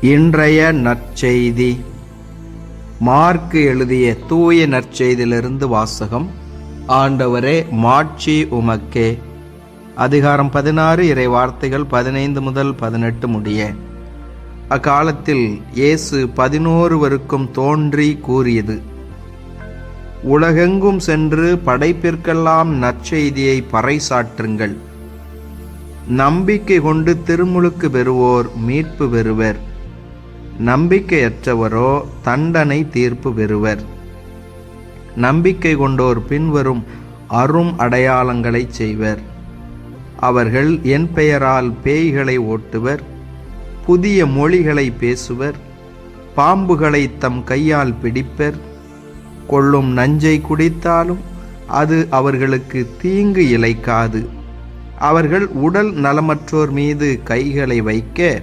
இன்றைய நற்செய்தி. மார்க்கு எழுதிய தூய நற்செய்தியிலிருந்து வாசகம் ஆண்டவரே மாட்சி உமக்கே. அதிகாரம் பதினாறு இறை வார்த்தைகள் பதினைந்து முதல் பதினெட்டு முடிய. அக்காலத்தில் இயேசு பதினோருவருக்கும் தோன்றி கூறியது உலகெங்கும் சென்று படைப்பிற்கெல்லாம் நற்செய்தியை பறைசாற்றுங்கள். நம்பிக்கை கொண்டு திருமுழுக்கு பெறுவோர் மீட்பு பெறுவர். நம்பிக்கையற்றவரோ தண்டனை தீர்ப்பு பெறுவர். நம்பிக்கை கொண்டோர் பின்வரும் அரும் அடையாளங்களை செய்வர். அவர்கள் என் பெயரால் பேய்களை ஓட்டுவர் புதிய மொழிகளை பேசுவர் பாம்புகளை தம் கையால் பிடிப்பர். கொள்ளும் நஞ்சை குடித்தாலும் அது அவர்களுக்கு தீங்கு இழைக்காது. அவர்கள் உடல் நலமற்றோர் மீது கைகளை வைக்க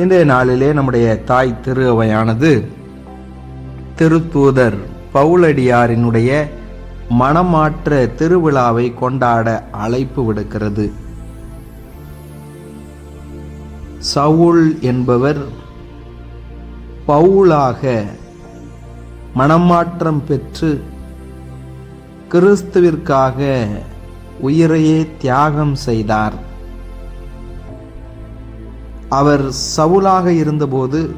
இன்றைய நாளிலே நம்முடைய தாய் திரு அவையானது திருத்தூதர் பவுலடியாரினுடைய மனமாற்ற திருவிழாவை கொண்டாட அழைப்பு விடுக்கிறது. சவுல் என்பவர் பவுலாக மனமாற்றம் பெற்று கிறிஸ்துவிற்காக உயிரையே தியாகம் செய்தார். அவர் சவுலாக இருந்தபோது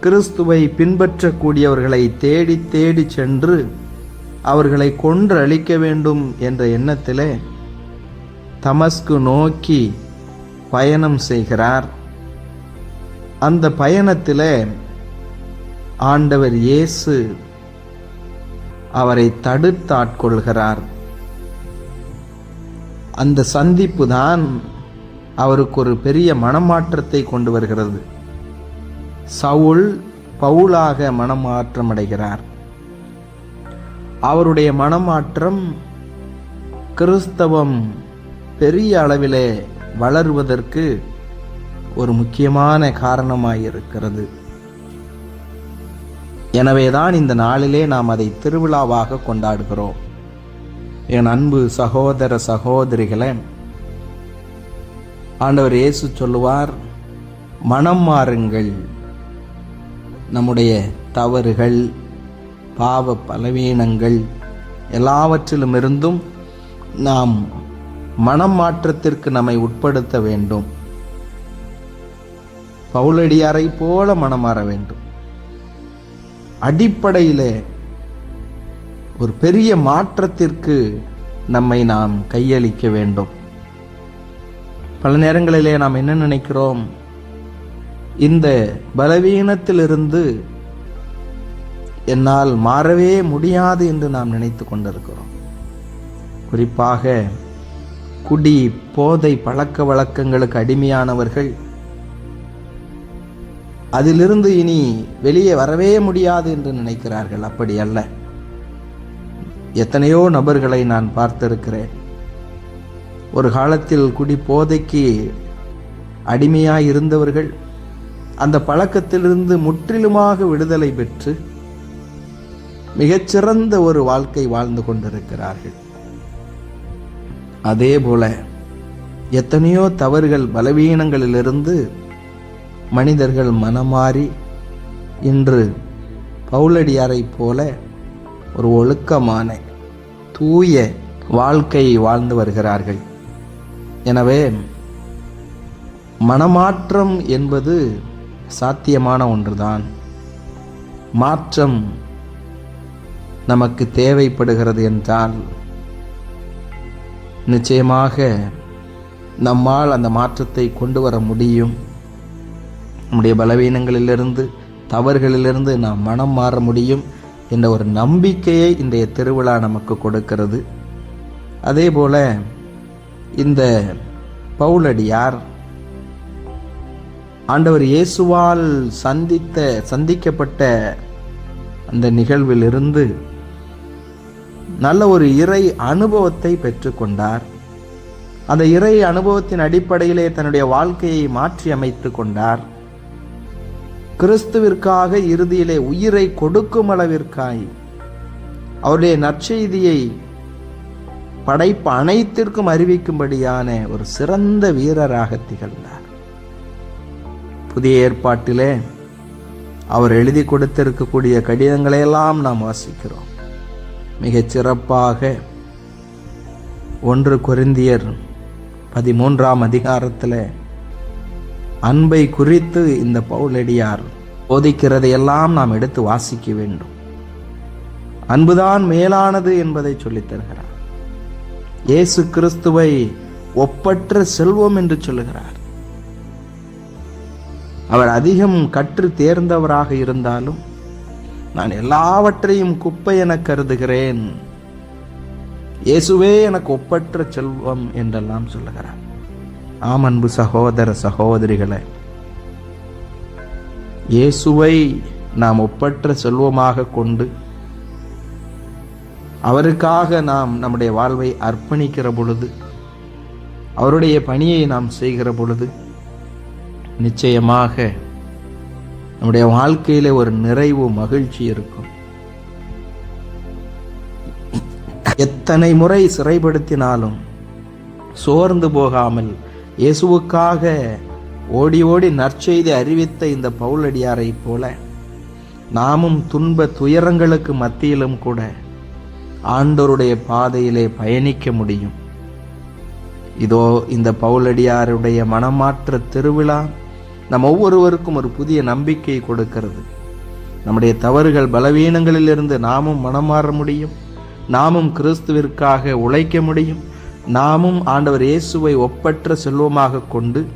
கிறிஸ்துவை பின்பற்றக்கூடியவர்களை தேடி தேடி சென்று அவர்களை கொன்று அழிக்க வேண்டும் என்ற எண்ணத்திலே தமஸ்கு நோக்கி பயணம் செய்கிறார். அந்த பயணத்திலே ஆண்டவர் இயேசு அவரை தடுத்தாட்கொள்கிறார். அந்த சந்திப்பு தான் அவருக்கு ஒரு பெரிய மனமாற்றத்தை கொண்டு வருகிறது. சவுல் பவுலாக மனமாற்றம் அடைகிறார் அவருடைய மனமாற்றம் கிறிஸ்தவம் பெரிய அளவிலே வளருவதற்கு ஒரு முக்கியமான காரணமாயிருக்கிறது. எனவேதான் இந்த நாளிலே நாம் அதை திருவிழாவாக கொண்டாடுகிறோம். என் அன்பு சகோதர சகோதரிகளே ஆண்டவர் இயேசு சொல்லுவார் மனம் மாறுங்கள். நம்முடைய தவறுகள் பாவ பலவீனங்கள் எல்லாவற்றிலும் இருந்தும் நாம் மனம் மாற்றத்திற்கு நம்மை உட்படுத்த வேண்டும். பவுலடியாரை போல மனம் மாற வேண்டும். அடிப்படையில் ஒரு பெரிய மாற்றத்திற்கு நம்மை நாம் கையளிக்க வேண்டும். பல நேரங்களிலே நாம் என்ன நினைக்கிறோம்? இந்த பலவீனத்திலிருந்து என்னால் மாறவே முடியாது என்று நாம் நினைத்து கொண்டிருக்கிறோம். குறிப்பாக குடி போதை பழக்க வழக்கங்களுக்கு அடிமையானவர்கள் அதிலிருந்து இனி வெளியே வரவே முடியாது என்று நினைக்கிறார்கள். அப்படி அல்ல. எத்தனையோ நபர்களை நான் பார்த்திருக்கிறேன். ஒரு காலத்தில் குடி போதைக்கு அடிமையாக இருந்தவர்கள் அந்த பழக்கத்திலிருந்து முற்றிலுமாக விடுதலை பெற்று மிகச்சிறந்த ஒரு வாழ்க்கை வாழ்ந்து கொண்டிருக்கிறார்கள். அதே போல எத்தனையோ தவறுகள் பலவீனங்களிலிருந்து மனிதர்கள் மனமாறி இன்று பவுலடியாரைப் போல ஒரு ஒழுக்கமான தூய வாழ்க்கையை வாழ்ந்து வருகிறார்கள். எனவே மனமாற்றம் என்பது சாத்தியமான ஒன்றுதான். மாற்றம் நமக்கு தேவைப்படுகிறது என்றால் நிச்சயமாக நம்மால் அந்த மாற்றத்தை கொண்டு வர முடியும். நம்முடைய பலவீனங்களிலிருந்து தவறுகளிலிருந்து நாம் மனம் மாற முடியும் என்ற ஒரு நம்பிக்கையை இன்றைய திருவிழா நமக்கு கொடுக்கிறது. அதே போல் இந்த பவுலடியார் ஆண்டவர் இயேசுவால் சந்தித்த சந்திக்கப்பட்ட அந்த நிகழ்விலிருந்து நல்ல ஒரு இறை அனுபவத்தை பெற்றுக்கொண்டார். அந்த இறை அனுபவத்தின் அடிப்படையிலே தன்னுடைய வாழ்க்கையை மாற்றி அமைத்து கொண்டார். கிறிஸ்துவிற்காக இறுதியிலே உயிரை கொடுக்கும் அளவிற்காய் அவருடைய நற்செய்தியை படைப்பு அனைத்திற்கும் அறிவிக்கும்படியான ஒரு சிறந்த வீரராக திகழ்ந்தார். புதிய ஏற்பாட்டிலே அவர் எழுதி கொடுத்திருக்கக்கூடிய கடிதங்களையெல்லாம் நாம் வாசிக்கிறோம். மிகச் சிறப்பாக ஒன்று கொரிந்தியர் பதிமூன்றாம் அதிகாரத்தில் அன்பை குறித்து இந்த பவுலடியார் போதிக்கிறதையெல்லாம் நாம் எடுத்து வாசிக்க வேண்டும். அன்புதான் மேலானது என்பதை சொல்லித் தருகிறார். இயேசு கிறிஸ்துவை ஒப்பற்ற செல்வம் என்று சொல்லுகிறார். அவர் அதிகம் கற்று தேர்ந்தவராக இருந்தாலும் நான் எல்லாவற்றையும் குப்பை என கருதுகிறேன். இயேசுவே எனக்கு ஒப்பற்ற செல்வம் என்றெல்லாம் சொல்லுகிறார். ஆம் அன்பு சகோதர சகோதரிகளை இயேசுவை நாம் ஒப்பற்ற செல்வமாக கொண்டு அவருக்காக நாம் நம்முடைய வாழ்வை அர்ப்பணிக்கிற பொழுது அவருடைய பணியை நாம் செய்கிற பொழுது நிச்சயமாக நம்முடைய வாழ்க்கையில ஒரு நிறைவு மகிழ்ச்சி இருக்கும். எத்தனை முறை சிறைப்படுத்தினாலும் சோர்ந்து போகாமல் இயேசுவுக்காக ஓடி ஓடி நற்செய்தி அறிவித்த இந்த பவுலடியாரை போல நாமும் துன்ப துயரங்களுக்கு மத்தியிலும் கூட ஆண்டோருடைய பாதையிலே பயணிக்க முடியும். இதோ இந்த பவுலடியாருடைய மனமாற்ற திருவிழா நம் ஒவ்வொருவருக்கும் ஒரு புதிய நம்பிக்கை கொடுக்கிறது. நம்முடைய தவறுகள் பலவீனங்களிலிருந்து நாமும் மனம் மாற முடியும். நாமும் கிறிஸ்துவிற்காக உழைக்க முடியும். நாமும் ஆண்டவர் இயேசுவை ஒப்பற்ற செல்வமாக கொண்டு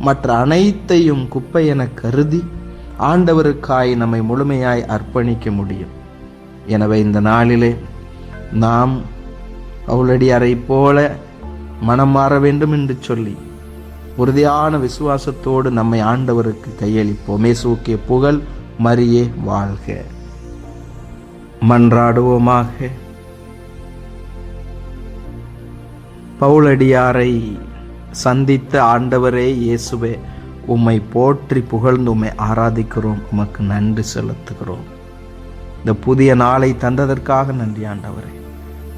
மற்ற அனைத்தையும் குப்பை என கருதி ஆண்டவருக்காய் நம்மை முழுமையாய் அர்ப்பணிக்க முடியும். எனவே இந்த நாளிலே நாம் பவுலடியாரை போல மனம் மாற வேண்டும் என்று சொல்லி உறுதியான விசுவாசத்தோடு நம்மை ஆண்டவருக்கு கையளிப்போம். இயேசுக்கே புகழ் மரியே வாழ்க. மன்றாடுவோமாக. பவுலடியாரை சந்தித்த ஆண்டவரே இயேசுவே உம்மை போற்றி புகழ்ந்து உம்மை ஆராதிக்கிறோம். உமக்கு நன்றி செலுத்துகிறோம். இந்த புதிய நாளை தந்ததற்காக நன்றி ஆண்டவரே.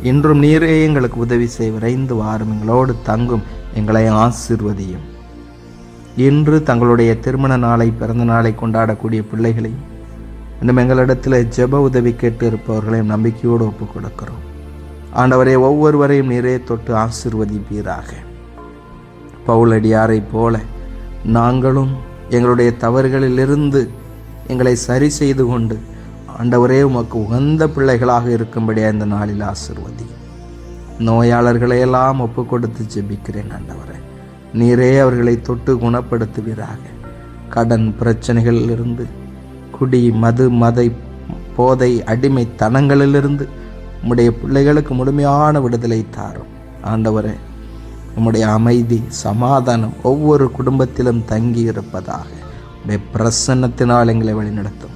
இன்றும் நீரே எங்களுக்கு உதவி செய் விரைந்து வாரும் எங்களோடு தங்கும் எங்களை ஆசிர்வதியும். இன்று தங்களுடைய திருமண நாளை பிறந்த நாளை கொண்டாடக்கூடிய பிள்ளைகளை இன்னும் எங்களிடத்தில் ஜெப உதவி கேட்டு இருப்பவர்களையும் நம்பிக்கையோடு ஒப்புக் கொடுக்கிறோம். ஆண்டவரே ஒவ்வொருவரையும் நீரே தொட்டு ஆசிர்வதிப்பீராக. பவுலடியாரை போல நாங்களும் எங்களுடைய தவறுகளிலிருந்து எங்களை சரி செய்து கொண்டு ஆண்டவரே உமக்கு உகந்த பிள்ளைகளாக இருக்கும்படியா இந்த நாளில் ஆசிர்வதி. நோயாளர்களை எல்லாம் ஒப்பு கொடுத்து ஜெபிக்கிறேன் ஆண்டவரே. நீரே அவர்களை தொட்டு குணப்படுத்துவீராக. கடன் பிரச்சனைகளிலிருந்து குடி மது மதை போதை அடிமைத்தனங்களிலிருந்து உம்முடைய பிள்ளைகளுக்கு முழுமையான விடுதலை தாரும். ஆண்டவரே உம்முடைய அமைதி சமாதானம் ஒவ்வொரு குடும்பத்திலும் தங்கி இருப்பதாக உடைய பிரசன்னத்தினால் எங்களை வழிநடத்தும்.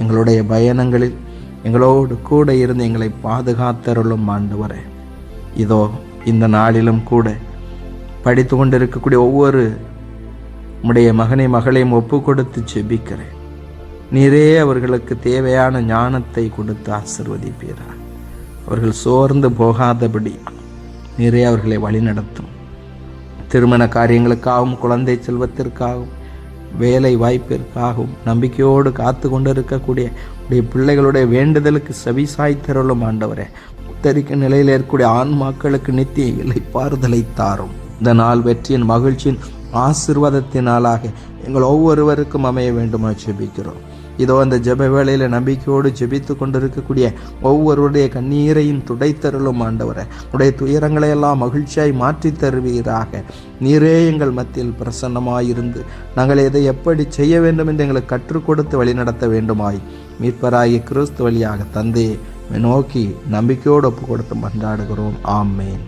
எங்களுடைய பயணங்களில் எங்களோடு கூட இருந்து எங்களை பாதுகாத்தருளும் ஆண்டவரே. இதோ இந்த நாளிலும் கூட படித்து கொண்டிருக்கக்கூடிய ஒவ்வொரு உம்முடைய மகனை மகளையும் ஒப்பு கொடுத்து செபிக்கிறேன் நீரே அவர்களுக்கு தேவையான ஞானத்தை கொடுத்து ஆசிர்வதிப்பீரா. அவர்கள் சோர்ந்து போகாதபடி நீரே அவர்களை வழிநடத்தும். திருமண காரியங்களுக்காகவும் குழந்தை செல்வத்திற்காகவும் வேலை வாய்ப்பிற்காகவும் நம்பிக்கையோடு காத்து கொண்டிருக்கக்கூடிய உடைய பிள்ளைகளுடைய வேண்டுதலுக்கு செவிசாய்த்தருளும் ஆண்டவரே. உத்தரிக்க நிலையில் இருக்கக்கூடிய ஆன்மாக்களுக்கு நித்திய இலைப்பாறுதலை தாரும். இந்த நாள் வெற்றியின் மகிழ்ச்சியின் ஆசிர்வாதத்தினாலாக எங்கள் ஒவ்வொருவருக்கும் அமைய வேண்டுமா ஜெபிக்கிறோம் இதோ அந்த ஜெப வேளையில் நம்பிக்கையோடு ஜெபித்து கொண்டிருக்கக்கூடிய ஒவ்வொருடைய கண்ணீரையும் துடைத்தருளும் ஆண்டவரை. உடைய துயரங்களை எல்லாம் மகிழ்ச்சியாய் மாற்றி தருவீராக. நீரே எங்கள் மத்தியில் பிரசன்னமாயிருந்து நாங்கள் எதை எப்படி செய்ய வேண்டும் என்று எங்களுக்கு கற்றுக் கொடுத்து வழிநடத்த வேண்டுமாய். மீட்பராகிய கிறிஸ்து வழியாக தந்தையை நோக்கி நம்பிக்கையோடு ஒப்பு கொடுத்து மன்றாடுகிறோம். ஆமேன்.